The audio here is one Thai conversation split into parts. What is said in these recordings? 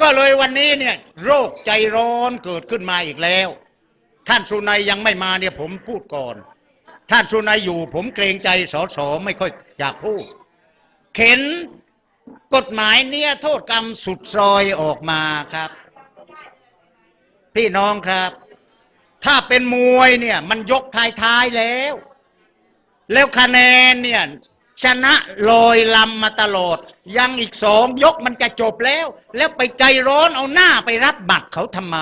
ก็เลยวันนี้เนี่ยโรคใจร้อนเกิดขึ้นมาอีกแล้ว ท่านสุนัยยังไม่มาเนี่ยผมพูดก่อน ท่านสุนัยอยู่ ผมเกรงใจสสไม่ค่อยอยากพูด เข็นกฎหมายเนี่ยโทษกรรมสุดซอยออกมาครับ พี่น้องครับ ถ้าเป็นมวยเนี่ย มันยกท้ายๆแล้ว แล้วคะแนนเนี่ย ชนะลอยลำมาตลอด ยังอีกสองยกมันจะจบแล้ว แล้วไปใจร้อนเอาหน้าไปรับบัตรเขาทำไม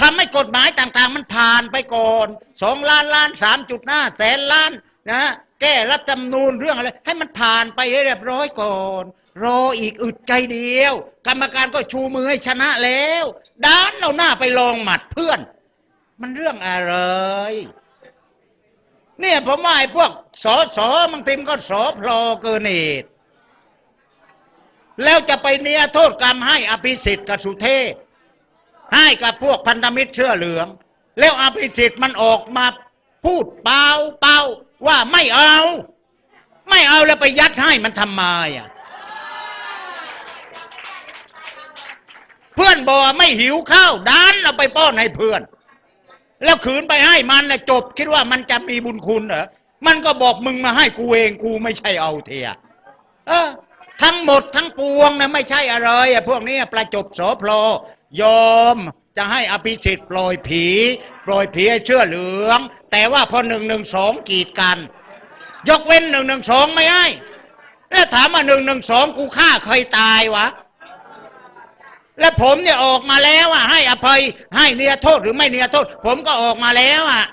ทำให้กฎหมายต่างๆ มันผ่านไปก่อนสองล้านล้านสามจุดห้าแสนล้านนะแก้รัฐธรรมนูญเรื่องอะไร ให้มันผ่านไปให้เรียบร้อยก่อน รออีกอึดใจเดียว กรรมการก็ชูมือให้ชนะแล้วด้านเอาหน้าไปลองหมัดเพื่อน มันเรื่องอะไร เนี่ยผมว่าไอ้พวกสอสอบางทีมก็สอพลอเกินเหตุแล้วจะไปเนียโทษกรรมให้อภิสิทธิ์กับสุเทพให้กับพวกพันธมิตรเสื้อเหลือง แล้วอภิสิทธิ์มันออกมาพูดเปล่าเปล่าว่าไม่เอา ไม่เอาแล้วไปยัดให้มันทำไมอะเพื่อนบอกว่าไม่หิวข้าวดันเอาไปป้อนให้เพื่อน แล้วขืนไปให้มันนะจบ คิดว่ามันจะมีบุญคุณเหรอมันก็บอกมึงมาให้กูเองกูไม่ใช่เอาเทียเออทั้งหมดทั้งปวงนะไม่ใช่อะไรอะพวกนี้ประจบโสพลยอมจะให้อภิสิทธิ์ปล่อยผีปล่อยผีให้เชื่อเหลือง แต่ว่าพอหนึ่งหนึ่งสองกีดกัน ยกเว้นหนึ่งหนึ่งสองไม่ให้แล้วถามว่าหนึ่งหนึ่งสองกูฆ่าใครตายวะ แล้วผมเนี่ยออกมาแล้วอะ ให้อภัย ให้เนียโทษหรือไม่เนียโทษ ผมก็ออกมาแล้วอะ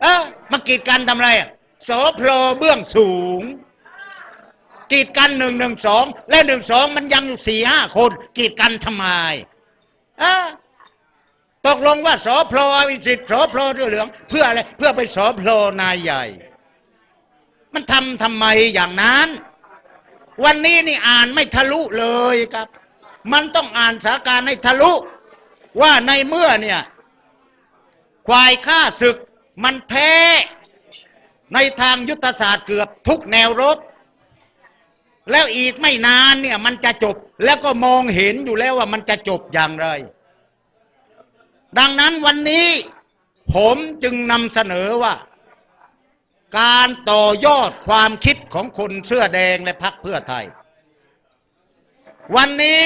เออมากีดกันทำอะไรอะโสโพลเบื้องสูง กีดกันหนึ่งหนึ่งสองและหนึ่งสองมันยังอยู่สี่ห้าคนกีดกันทำไมเออตกลงว่าสอพลอวิสิทธิ์สอพลอเสื้อเหลือง เพื่ออะไรเพื่อไปสอพลนายใหญ่ มันทำทำไมอย่างนั้น วันนี้นี่อ่านไม่ทะลุเลยครับ มันต้องอ่านสาการให้ทะลุ ว่าในเมื่อเนี่ยควายฆ่าศึกมันแพ้ ในทางยุทธศาสตร์เกือบทุกแนวรบ แล้วอีกไม่นานเนี่ย มันจะจบแล้วก็มองเห็นอยู่แล้วว่ามันจะจบอย่างไร ดังนั้นวันนี้ผมจึงนำเสนอว่า การต่อยอดความคิดของคนเสื้อแดงและพรรคเพื่อไทย วันนี้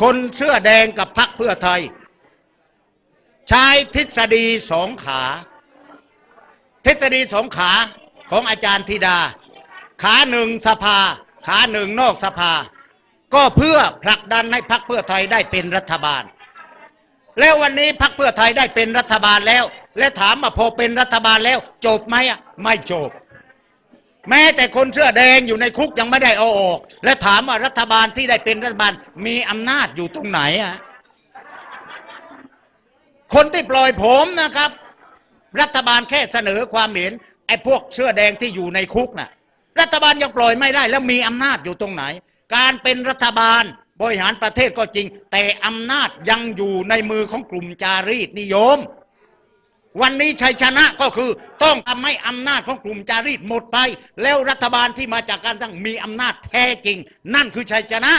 คนเสื้อแดงกับพรรคเพื่อไทย ใช้ทฤษฎีสองขา ทฤษฎีสองขาของอาจารย์ธิดา ขาหนึ่งสภา ขาหนึ่งนอกสภา ก็เพื่อผลักดันให้พรรคเพื่อไทยได้เป็นรัฐบาล แล้ววันนี้พรรคเพื่อไทยได้เป็นรัฐบาลแล้ว และถามว่าพอเป็นรัฐบาลแล้ว จบไหมอะไม่จบ แม้แต่คนเสื้อแดงอยู่ในคุกยังไม่ได้เอาออก และถามว่ารัฐบาลที่ได้เป็นรัฐบาลมีอำนาจอยู่ตรงไหนอะคนที่ปล่อยผมนะครับ รัฐบาลแค่เสนอความเห็นไอ้พวกเสื้อแดงที่อยู่ในคุกน่ะ รัฐบาลยังปล่อยไม่ได้ แล้วมีอำนาจอยู่ตรงไหน การเป็นรัฐบาลบริหารประเทศก็จริง แต่อำนาจยังอยู่ในมือของกลุ่มจารีตนิยม วันนี้ชัยชนะก็คือต้องทำให้อำนาจของกลุ่มจารีตหมดไป แล้วรัฐบาลที่มาจากการตั้งมีอำนาจแท้จริง นั่นคือชัยชนะ